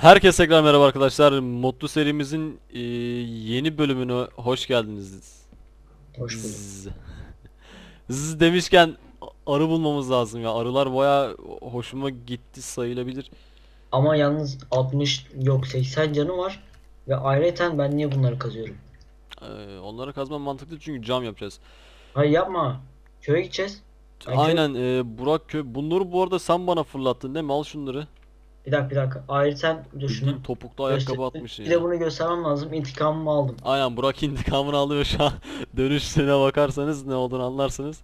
Herkese tekrar merhaba arkadaşlar. Mutlu serimizin e, yeni bölümüne hoş geldiniz. Hoş bulduk. Zzz. Zzz demişken arı bulmamız lazım ya. Arılar baya hoşuma gitti sayılabilir. Ama yalnız 60 yok 80 canı var ve ayrıca ben niye bunları kazıyorum? E, onlara kazmam mantıklı çünkü cam yapacağız. Hayır yapma. Köye gideceğiz. Köy- Aynen e, Burak kö bunları bu arada sen bana fırlattın değil mi? Al şunları. Bir dakika bir dakika. Ayrıca dur şunu. Bildiğin topuklu ayakkabı göster- atmışsın Bir ya. de bunu göstermem lazım. İntikamımı aldım. Aynen Burak intikamını ve şu an dönüşüne bakarsanız ne olduğunu anlarsınız.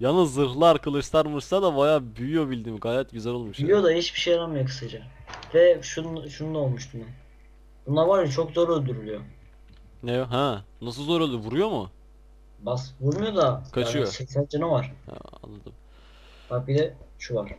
Yalnız zırhlar, kılıçlar, mırçlar da baya büyüyor bildiğim. Gayet güzel olmuş. ya. Biliyor da hiçbir şey yaramıyor kısaca. Ve şunun, şunu da olmuştu ben. Bunlar var ya çok zor öldürülüyor. Ne? Ha, nasıl zor öldü? Vuruyor mu? Bas vurmuyor da Kaçıyor. yani 80 canı var. Ha, anladım. Bak bir de şu var.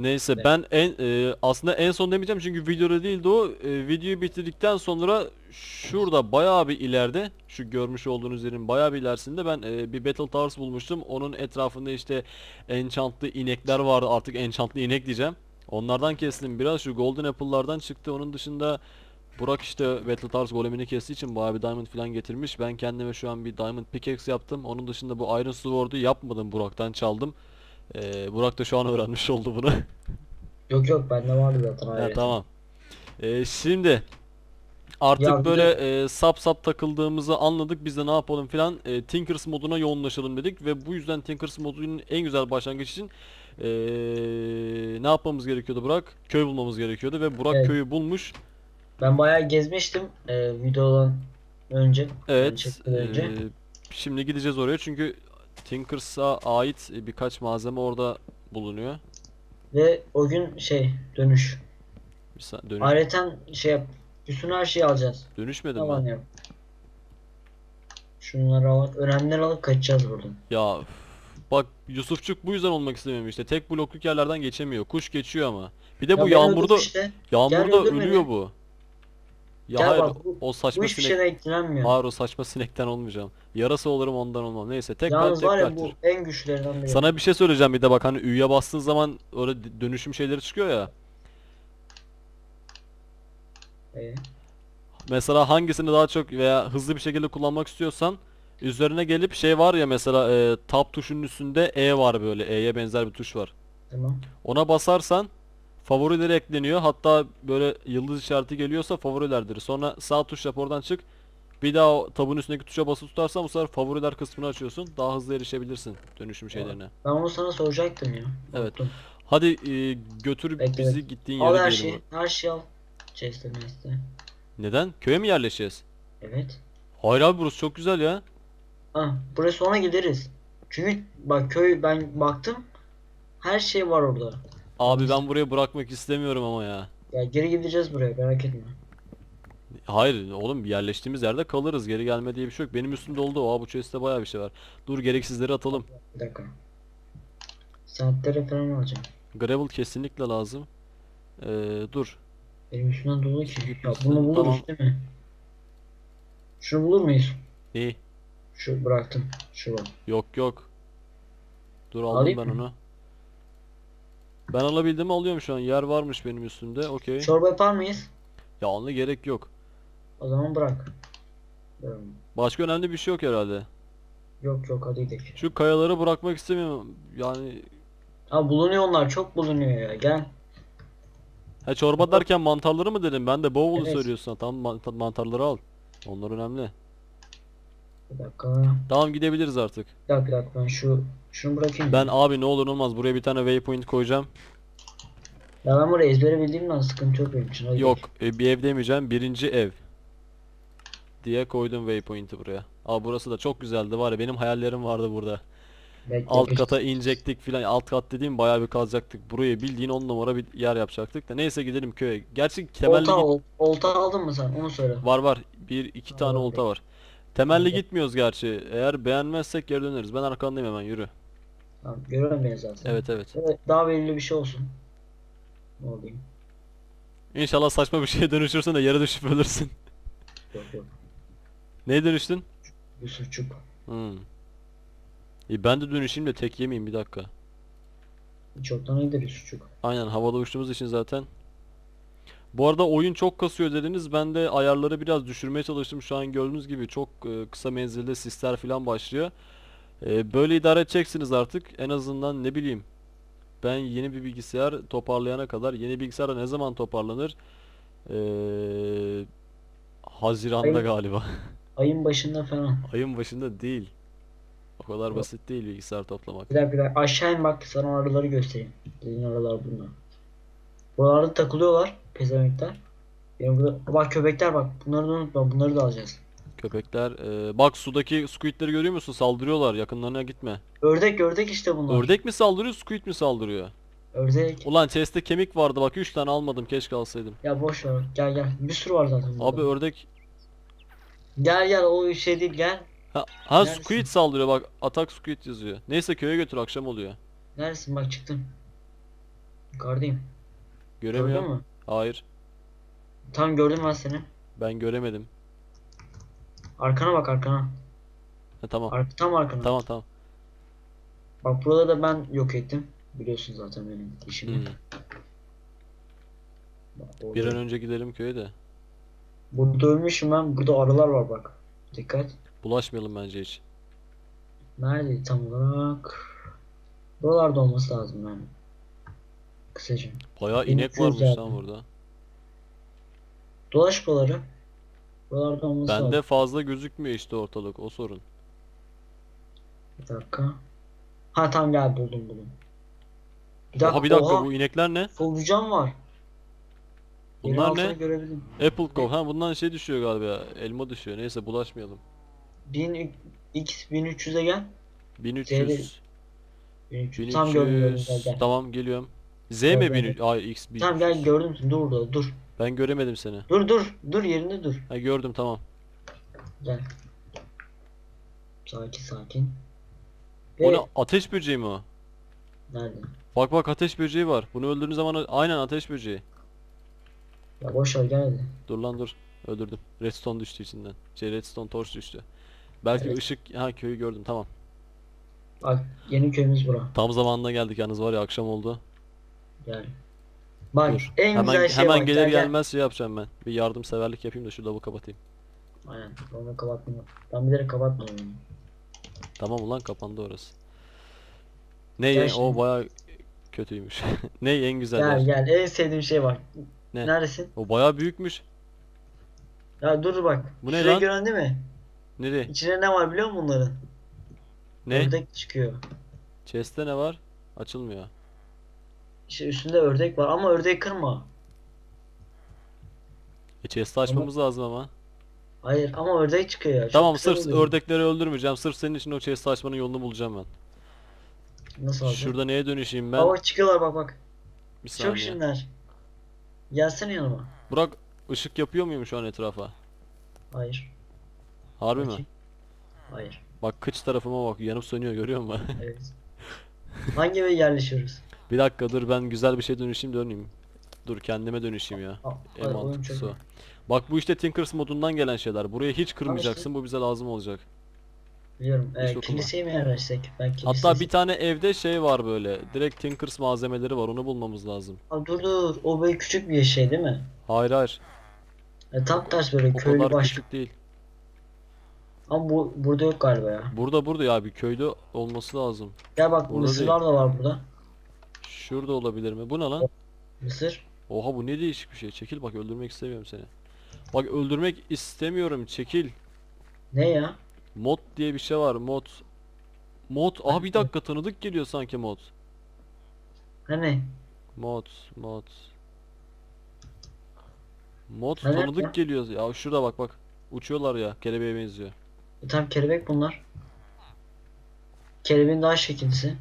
Neyse Evet. ben en e, aslında en son demeyeceğim çünkü videoda değildi o. E, videoyu bitirdikten sonra şurada bayağı bir ileride şu görmüş olduğunuz yerin bayağı bir ilerisinde ben e, bir Battle Towers bulmuştum. Onun etrafında işte enchantlı inekler vardı. Artık enchantlı inek diyeceğim. Onlardan kestim biraz. Şu Golden Apple'lardan çıktı. Onun dışında Burak işte Battle Towers golemini kestiği için bayağı bir diamond falan getirmiş. Ben kendime şu an bir diamond pickaxe yaptım. Onun dışında bu Iron Sword'u yapmadım. Burak'tan çaldım. E, Burak da şu an öğrenmiş oldu bunu. Yok yok bende vardı zaten Ya ayrıca. tamam. Ee, şimdi artık Ya bir böyle e, sap sap takıldığımızı anladık. Biz de ne yapalım filan e, Tinkers moduna yoğunlaşalım dedik ve bu yüzden Tinkers modunun en güzel başlangıç için e, ne yapmamız gerekiyordu Burak? Köy bulmamız gerekiyordu ve Burak Evet. köyü bulmuş. Ben bayağı gezmiştim e, videodan önce. Evet. çekmeden önce. e, şimdi gideceğiz oraya çünkü Tinkers'a ait birkaç malzeme orada bulunuyor. Ve o gün şey dönüş. Bir sa- dönüş, Ayrıca şey yap. Bütün her şeyi alacağız. dönüşmedim ben. Tamam yap. Şunları alıp önemlileri alıp kaçacağız buradan. Ya üf, bak Yusufçuk bu yüzden olmak istemiyor işte. Tek blokluk yerlerden geçemiyor. Kuş geçiyor ama. Bir de bu ben yağmurda işte. yağmurda öldür ölüyor beni. bu. Ya Gel hayır bak, bu- o saçma Bu hiçbir sinek. şeyden etkilenmiyor. Hayır o saçma sinekten olmayacağım. Yarası olurum ondan olmam. Neyse tek ben Yalnız tek var ya karakter. bu en güçlerinden biri. Sana bir şey söyleyeceğim bir de bak hani Ü'ye bastığın zaman öyle d- dönüşüm şeyleri çıkıyor ya. Ee, Mesela hangisini daha çok veya hızlı bir şekilde kullanmak istiyorsan üzerine gelip şey var ya mesela e, tab tuşunun üstünde E var böyle E'ye benzer bir tuş var. tamam. Ona basarsan favorileri ekleniyor. Hatta böyle yıldız işareti geliyorsa favorilerdir. Sonra sağ tuş yap oradan çık. Bir daha o tabın üstündeki tuşa basılı tutarsan bu sefer favoriler kısmını açıyorsun. Daha hızlı erişebilirsin dönüşüm şeylerine. Ben onu sana soracaktım ya. Evet. Unuttum. Hadi e, götür Bekle, bizi gittiğin Al yere her diyelim. şeyi. Her şeyi al. Chest'e meste. Neden? Köye mi yerleşeceğiz? Evet. Hayır abi burası çok güzel ya. Ah, buraya sonra gideriz. Çünkü bak köy ben baktım. Her şey var orada. Abi ben buraya bırakmak istemiyorum ama ya. Ya geri gideceğiz buraya merak etme. Hayır oğlum yerleştiğimiz yerde kalırız. Geri gelme diye bir şey yok. Benim üstümde oldu. Aa bu chest'te bayağı bir şey var. Dur gereksizleri atalım. Bir dakika. Saatlere falan alacağım. Gravel kesinlikle lazım. Ee, dur. Benim üstümden dolu ki. Ya bunu buluruz tamam. değil mi? Şunu bulur muyuz? İyi. Şu bıraktım. Şu var. Yok yok. Dur aldım Alayım ben mı? onu. Ben alabildiğimi alıyorum şu an. Yer varmış benim üstümde. Okey. Çorba yapar mıyız? Ya ona gerek yok. O zaman bırak. Başka önemli bir şey yok herhalde. Yok yok hadi gidelim. Şu kayaları bırakmak istemiyorum. Yani Ha bulunuyor onlar çok bulunuyor ya gel. ha çorba derken mantarları mı dedim? Ben de bowl'u Evet. söylüyorsun. Tamam mant- mantarları al. Onlar önemli. Bir dakika. Tamam gidebiliriz artık. Bir dakika bir dakika ben şu şunu bırakayım. Ben abi ne olur ne olmaz buraya bir tane waypoint koyacağım. Ya ben burayı ezbere bildiğimden sıkıntı yok benim için. Hadi Yok e, bir ev demeyeceğim. Birinci ev. Diye koydum waypoint'i buraya. Aa burası da çok güzeldi var ya benim hayallerim vardı burada. Bekle, Alt geç. kata inecektik filan. Alt kat dediğim bayağı bir kazacaktık. Buraya bildiğin 10 numara bir yer yapacaktık da. Neyse gidelim köye. Gerçi temelli Olta, ol- olta aldın mı sen? Onu söyle. var var. Bir iki tane olta var. Temelli gitmiyoruz gerçi. Eğer beğenmezsek geri döneriz. Ben arkandayım hemen yürü. Tamam, görüyorum beni zaten. Evet evet. Evet, daha belirli bir şey olsun. Ne olayım? İnşallah saçma bir şeye dönüşürsün de yere düşüp ölürsün. Yok yok. Neye dönüştün? Yusufçuk. Hmm. İyi ben de dönüşeyim de tek yemeyeyim bir dakika. Çoktan iyidir Yusufçuk. Aynen havada uçtuğumuz için zaten. Bu arada oyun çok kasıyor dediniz. Ben de ayarları biraz düşürmeye çalıştım. Şu an gördüğünüz gibi çok e, kısa menzilde sisler falan başlıyor. E, böyle idare edeceksiniz artık. En azından ne bileyim. Ben yeni bir bilgisayar toparlayana kadar yeni bilgisayar ne zaman toparlanır? E, Haziran'da Ayın- galiba. Ayın başında falan. Ayın başında değil. O kadar Yok. basit değil bilgisayar toplamak. Bir dakika, bir dakika. Aşağı in bak sana araları göstereyim. Dediğin aralar bunlar. Buralarda takılıyorlar pezevenkler. Benim burada... Bak köpekler bak. Bunları da unutma. Bunları da alacağız. Köpekler. e, bak sudaki squidleri görüyor musun? Saldırıyorlar. Yakınlarına gitme. Ördek ördek işte bunlar. Ördek mi saldırıyor, squid mi saldırıyor? Ördek. Ulan chest'te kemik vardı bak 3 tane almadım keşke alsaydım. Ya boş ver. Gel gel. Bir sürü var zaten burada. Abi ördek Gel gel o şey değil gel. ha, ha Neredesin? squid saldırıyor bak atak squid yazıyor. Neyse köye götür akşam oluyor. Neredesin bak çıktım. Yukarıdayım. Gördün Göremiyorum. mü? Hayır Tam gördüm ben seni. ben göremedim. Arkana bak arkana. Ha, tamam Ar tam arkana. tamam tamam. Bak burada da ben yok ettim. Biliyorsun zaten benim işimi. Hmm. Bak. Bir an önce gidelim köye de. Burada ölmüşüm ben. Burada arılar var bak. Dikkat. Bulaşmayalım bence hiç. Nerede tam olarak? Buralarda olması lazım yani. Kısaca. Bayağı inek köy varmış zaten. lan burada. Dolaş buraları. Buralarda olması lazım. Bende fazla gözükmüyor işte ortalık o sorun. Bir dakika. Ha tamam gel buldum buldum. Bir dakika. Oha bir dakika oha, bu inekler ne? Solucan var. Yerin Bunlar altını ne? görebildim. Apple Cove. Ha bundan şey düşüyor galiba. Elma düşüyor. Neyse bulaşmayalım. 1000 x 1300'e gel. 1300. 1300. Tam gel 1300. gel. Tamam geliyorum. Z mi 1300? Hayır X Tamam gel 1300. gördüm seni. Dur burada dur. Ben göremedim seni. Dur dur. Dur yerinde dur. Ha gördüm tamam. Gel. Sakin sakin. O Ve ne? Ateş böceği mi o? nerede? Bak bak ateş böceği var. Bunu öldürdüğün zaman aynen ateş böceği. Ya boş ver gel hadi. Dur lan dur. Öldürdüm. Redstone düştü içinden. Şey redstone torch düştü. Belki Evet. ışık ha köyü gördüm tamam. Bak yeni köyümüz bura. Tam zamanında geldik yalnız var ya akşam oldu. Gel. Bak Dur. en hemen güzel şey hemen bak. gelir gel, gel. gelmez şey yapacağım ben. Bir yardımseverlik yapayım da şu lavabo kapatayım. Aynen. Onu kapatmıyorum. Ben bilerek kapatmadım onu. Tamam ulan kapandı orası. Ne Gel o baya kötüymüş. ne en güzel Gel yer. gel. En sevdiğim şey bak. Ne? Neredesin? O baya büyükmüş. Ya dur bak. Bu ne Şurayı lan? gören değil mi? Nereye? İçine ne var biliyor musun bunların? Ne? Ördek çıkıyor. Chest'te ne var? Açılmıyor. İşte üstünde ördek var ama ördeği kırma. E chest'i açmamız lazım ama. Hayır ama ördek çıkıyor ya. Çok Tamam güzel sırf oluyor. ördekleri öldürmeyeceğim. Sırf senin için o chest'i açmanın yolunu bulacağım ben. Nasıl olacak? Şurada neye dönüşeyim ben? Bak bak çıkıyorlar bak bak. Bir Çok saniye. şirinler. Gelsene yanıma. Burak ışık yapıyor muyum şu an etrafa? Hayır. Harbi mi? Bakayım. Hayır. Bak kıç tarafıma bak yanıp sönüyor görüyor musun? Evet. Hangi eve yerleşiyoruz? Bir dakika dur ben güzel bir şey dönüşeyim döneyim. Dur kendime dönüşeyim ya. Aa, En mantıklısı o. Bak bu işte Tinkers modundan gelen şeyler. Buraya hiç kırmayacaksın. Bu bize lazım olacak. Biliyorum. Hiç dokunma. kiliseye mi yerleşsek? Ben kiliseye... Hatta bir tane evde şey var böyle. Direkt Tinkers malzemeleri var. Onu bulmamız lazım. Aa, dur dur. O böyle küçük bir şey değil mi? Hayır hayır. E, tam ters böyle O köylü kadar baş. küçük değil. Ama bu burada yok galiba ya. Burada burada ya bir köyde olması lazım. Gel bak Burada mısırlar da var burada. Şurada olabilir mi? Bu ne lan? Mısır. Oha bu ne değişik bir şey. Çekil bak öldürmek istemiyorum seni. Bak öldürmek istemiyorum. Çekil. Ne ya? Mod diye bir şey var. Mod. Mod. Aa bir dakika tanıdık geliyor sanki mod. Hani? Mod. Mod. Mod Ha, nerede? tanıdık geliyor. Ya şurada bak bak. Uçuyorlar ya. Kelebeğe benziyor. E, tam kelebek bunlar. Kelebeğin daha şekillisi.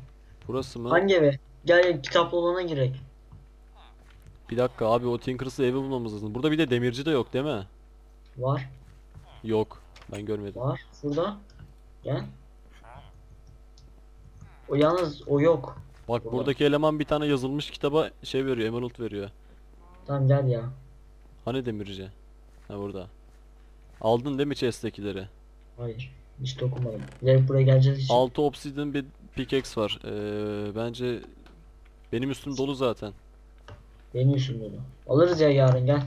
Burası mı? Hangi eve? Gel gel kitaplı olana girek. Bir dakika abi o Tinkers'ı evi bulmamız lazım. Burada bir de demirci de yok değil mi? Var. Yok. Ben görmedim. Var. Şurada. Gel. O yalnız o yok. Bak Burada. buradaki eleman bir tane yazılmış kitaba şey veriyor. Emerald veriyor. Tamam gel ya. Hani demirci? Ha burada. Aldın değil mi chest'tekileri? Hayır. Hiç dokunmadım. Gelip buraya geleceğiz için. 6 obsidian bir pickaxe var. Ee, bence benim üstüm dolu zaten. Deniyorsun bunu. Alırız ya yarın gel.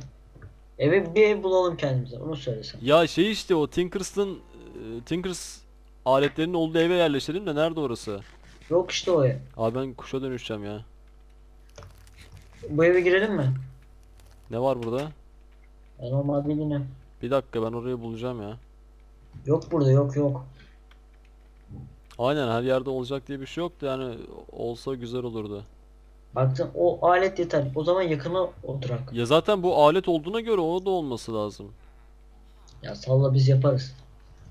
Eve bir ev bulalım kendimize. Onu söylesen. Ya şey işte o Tinkers'ın e, Tinkers aletlerinin olduğu eve yerleşelim de nerede orası? Yok işte o ev. Abi ben kuşa dönüşeceğim ya. Bu eve girelim mi? Ne var burada? Normal bir yine. Bir dakika ben orayı bulacağım ya. Yok burada yok yok. Aynen her yerde olacak diye bir şey yoktu yani olsa güzel olurdu. Baktın o alet yeter. O zaman yakına oturak. Ya zaten bu alet olduğuna göre o da olması lazım. Ya salla biz yaparız.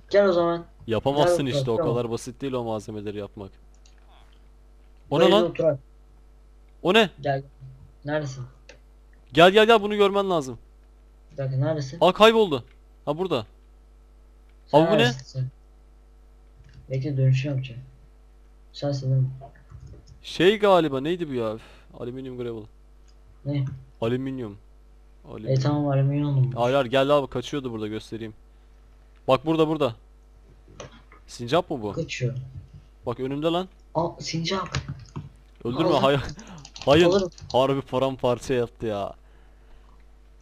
Gel o zaman. Yapamazsın Gel, işte o tamam. kadar basit değil o malzemeleri yapmak. O ne lan? Oturak. O ne? Gel. Neredesin? Gel gel gel bunu görmen lazım. Bir dakika neredesin? Aa kayboldu. Ha burada. Sen abi bu ne? neredesin sen? Bekle dönüşü yapacağım. Sen senin Şey galiba neydi bu ya? Alüminyum gravel. ne? Alüminyum. E Alüminyum. tamam alüminyonum. Hayır hayır gel abi kaçıyordu burada göstereyim. Bak burada burada. Sincap mı bu? Kaçıyor. Bak önümde lan. Aa sincap. Öldürme Aldım. hayır. Hayır. Alırım. Harbi paramparça yaptı ya.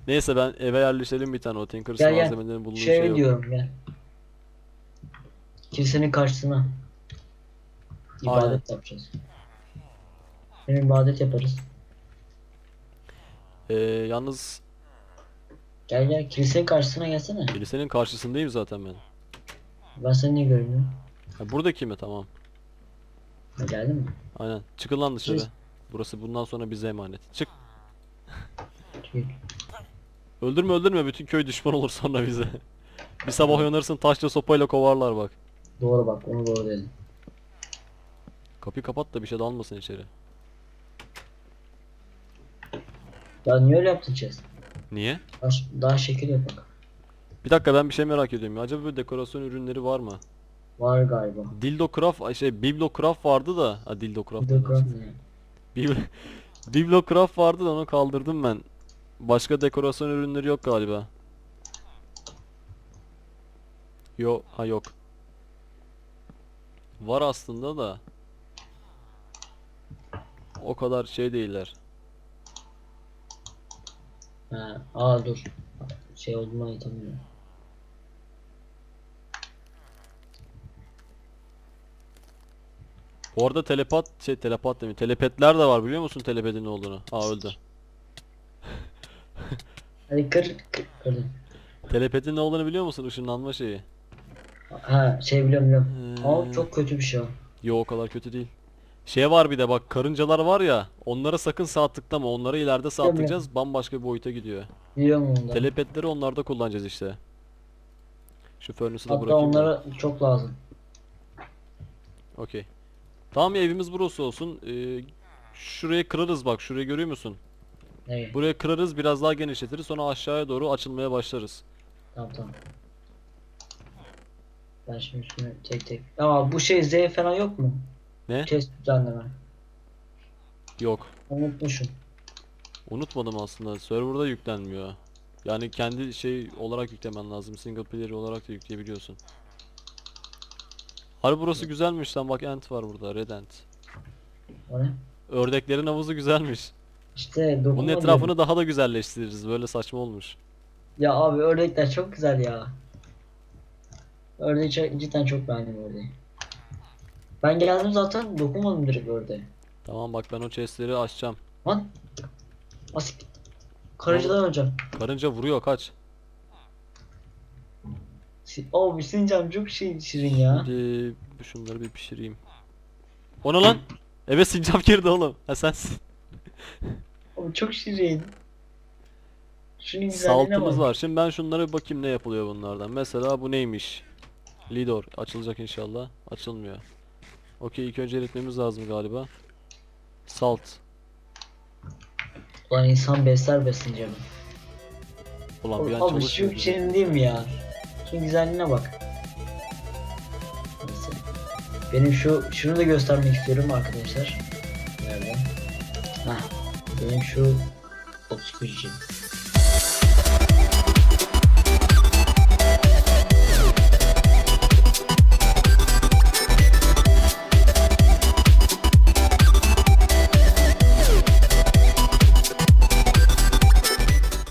Neyse ben eve yerleşelim bir tane o Tinkers Gel, gel. malzemelerin bulunduğu Şu şey eve yok. diyorum gel. Kilisenin karşısına. İbadet yapacağız. Hem ibadet yaparız. Ee, yalnız Gel gel kilisenin karşısına gelsene. kilisenin karşısındayım zaten ben. Ben seni niye görmüyorum? Ha, buradaki mi? Tamam. Ha, geldin mi? Aynen. Çıkın lan dışarı. Biz- Burası bundan sonra bize emanet. Çık. Öldürme öldürme bütün köy düşman olur sonra bize. Bir sabah uyanırsın taşla sopayla kovarlar bak. Doğru bak onu doğru dedin. Kapıyı kapat da bir şey dalmasın içeri. Ya niye öyle yaptın Chess? Niye? Daha, daha şekil yapak. Bir dakika ben bir şey merak ediyorum ya. Acaba böyle dekorasyon ürünleri var mı? Var galiba. Dildo craft, ay şey Biblo craft vardı da. Ha dildo craft. Ne? Biblo craft vardı da onu kaldırdım ben. Başka dekorasyon ürünleri yok galiba. Yok, ha yok. Var aslında da. O kadar şey değiller. Ha, aa dur. Şey olduğunu anlatamıyorum. Bu arada telepat şey telepat demiyorum. Telepetler de var biliyor musun telepetin ne olduğunu? Aa öldü. Hadi kır, kır kırdım. Telepetin ne olduğunu biliyor musun? Işınlanma şeyi. Ha şey biliyorum biliyorum. Ee, Ama çok kötü bir şey o. Yo o kadar kötü değil. Şey var bir de bak karıncalar var ya onlara sakın sağ tıklama onları ileride sağ Biliyorum, tıklayacağız bambaşka bir boyuta gidiyor. Biliyorum onu da. Telepetleri onlarda kullanacağız işte. Şu furnace'ı da Hatta bırakayım da. onlara çok lazım. Okey. Tamam ya evimiz burası olsun. Ee, şurayı kırarız bak şurayı görüyor musun? Neyi? Buraya kırarız biraz daha genişletiriz sonra aşağıya doğru açılmaya başlarız. Tamam tamam. Ben şimdi şunu tek tek. Ama bu şey Z falan yok mu? Ne? Kes düzenleme. Yok. Unutmuşum. Unutmadım aslında. Serverda yüklenmiyor. Yani kendi şey olarak yüklemen lazım. Single player olarak da yükleyebiliyorsun. Harbi burası güzelmiş lan bak ant var burada. Red ant. O ne? Ördeklerin havuzu güzelmiş. İşte Bunun diyorum. etrafını daha da güzelleştiririz. Böyle saçma olmuş. Ya abi ördekler çok güzel ya. Ördeği cidden çok beğendim ördeği. Ben geldim zaten dokunmadım direkt ördeğe. Tamam bak ben o chestleri açacağım. Lan. Asik. Karıncadan öleceğim. Karınca vuruyor kaç. Oh bir sincam çok şey şirin ya. Şimdi şunları bir pişireyim. O ne lan? Evet sincap girdi oğlum. Ha sensin. O çok şirin. Şunun güzelliğine Saltımız bak. var. Şimdi ben şunlara bir bakayım ne yapılıyor bunlardan. Mesela bu neymiş? Lidor açılacak inşallah. Açılmıyor. Okey ilk önce eritmemiz lazım galiba. Salt. Ulan insan besler beslince mi? Ulan bir an Abi çalışmıyor. şu değil mi ya? Şunun güzelliğine bak. Neyse. Benim şu şunu da göstermek istiyorum arkadaşlar. Nerede? Hah. Benim şu 30 için.